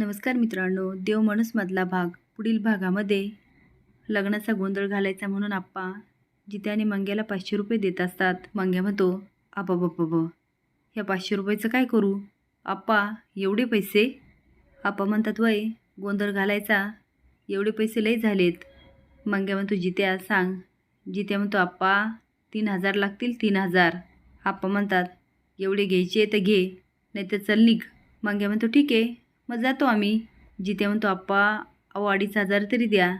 नमस्कार मित्रांनो देव माणूसमधला भाग पुढील भागामध्ये. लग्नाचा गोंधळ घालायचा म्हणून आप्पा जिथे आणि मंग्याला पाचशे रुपये देत असतात. मंग्या म्हणतो आबा बाबा ह्या पाचशे रुपयाचं काय करू? आप्पा एवढे पैसे? आप्पा म्हणतात वय गोंधळ घालायचा. एवढे पैसे लई झालेत. मंग्या म्हणतो जित्या सांग. जित्या म्हणतो आप्पा तीन हजार लागतील तीन हजार. आप्पा म्हणतात एवढे घ्यायचे तर घे नाही तर चल निघ. मंग्या म्हणतो ठीक आहे. मग जातो आम्ही. जिथे म्हणतो आप्पा अहो अडीच हजार तरी द्या.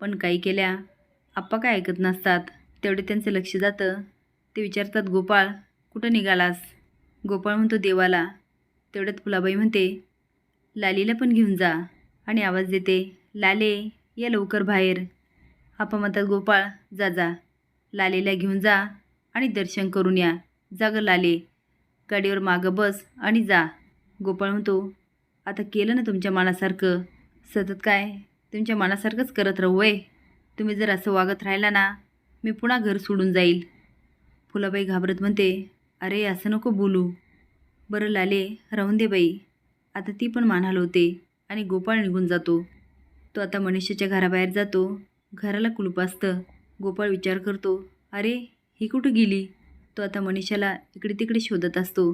पण काही केल्या. आप्पा काय ऐकत नसतात. तेवढे त्यांचं लक्ष जातं. ते विचारतात गोपाळ कुठं निघालास? गोपाळ म्हणतो देवाला. तेवढ्यात फुलाबाई म्हणते लालीला पण घेऊन जा. आणि आवाज देते लाले या लवकर बाहेर. आप्पा म्हणतात गोपाळ जा जा. लालेला घेऊन जा आणि दर्शन करून या. जागं लाले. गाडीवर मागं बस आणि जा. गोपाळ म्हणतो आता केलं ना तुमच्या मनासारखं? सतत काय? तुमच्या मनासारखंच करत राहू आहे तुम्ही जर असं वागत राहिला ना मी पुन्हा घर सोडून जाईल. फुलाबाई घाबरत म्हणते अरे असं नको बोलू. बरं लाले राहून दे बाई. आता ती पण मान हलवते आणि गोपाळ निघून जातो. तो आता मनीषाच्या घराबाहेर जातो. घराला कुलूप असतं. गोपाळ विचार करतो अरे ही कुठं गेली? तो आता मनीषाला इकडे तिकडे शोधत असतो.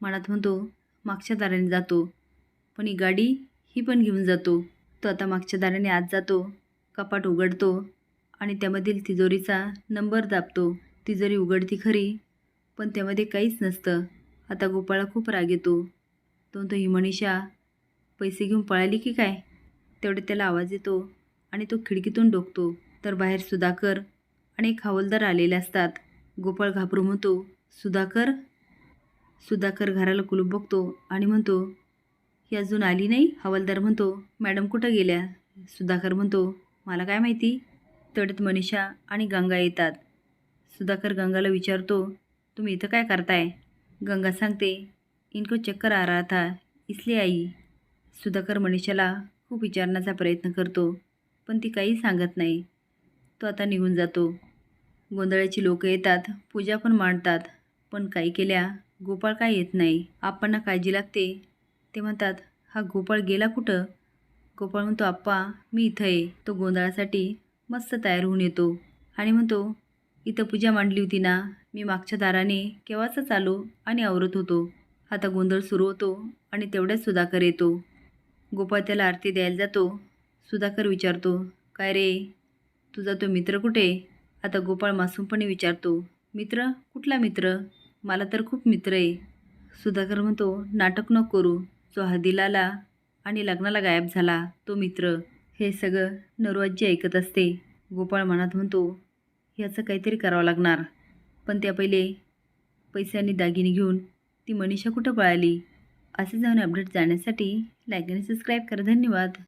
मनात म्हणतो मागच्या दाराने जातो. पण ही गाडी ही पण घेऊन जातो. तो आता मागच्या दाराने आत जातो कपाट उघडतो आणि त्यामधील तिजोरीचा नंबर दाबतो. तिजोरी उघडती खरी पण त्यामध्ये काहीच नसतं. आता गोपाळा खूप राग येतो. तो तो ही मनीषा पैसे घेऊन पळाली की काय? तेवढे त्याला आवाज येतो आणि तो खिडकीतून डोकतो. तर बाहेर सुधाकर आणि एक हवालदार आलेले असतात. गोपाळ घाबरून म्हणतो सुधाकर? सुधाकर घराला कुलूप बघतो आणि म्हणतो ही अजून आली नाही. हवालदार म्हणतो मॅडम कुठं गेल्या? सुधाकर म्हणतो मला काय माहिती? तेवढ्यात मनीषा आणि गंगा येतात. सुधाकर गंगाला विचारतो तुम्ही इथं काय करताय? गंगा सांगते इनको चक्कर आ रहा था इसलिए आई. सुधाकर मनीषाला खूप विचारण्याचा प्रयत्न करतो पण ती काही सांगत नाही. तो आता निघून जातो. गोंधळाची लोक येतात पूजा पण मांडतात पण काही केल्या गोपाळ काय येत नाही. आपण काळजी लागते ते म्हणतात हा गोपाळ गेला कुठं? गोपाळ म्हणतो आप्पा मी इथं आहे. तो गोंधळासाठी मस्त तयार होऊन येतो. आणि म्हणतो इथं पूजा मांडली होती ना. मी मागच्या दाराने केव्हाचाच आलो आणि आवरत होतो. आता गोंधळ सुरू होतो आणि तेवढ्याच सुधाकर येतो. गोपाळ त्याला आरती द्यायला जातो. सुधाकर विचारतो काय रे? तुझा तो मित्र कुठे? आता गोपाळ मासूमपणे विचारतो मित्र? कुठला मित्र? मला तर खूप मित्र आहे. सुधाकर म्हणतो नाटक नको करू. जो हळदीला आला आणि लग्नाला गायब झाला तो मित्र हे सगळं नरवाजी ऐकत असते. गोपाळ मनात म्हणतो ह्याचं काहीतरी करावं लागणार. पण त्या पहिले पैसे आणि दागिने घेऊन ती मनीषा कुठं पळाली? असे जाऊन अपडेट जाण्यासाठी लाईक आणि सबस्क्राईब करा. धन्यवाद.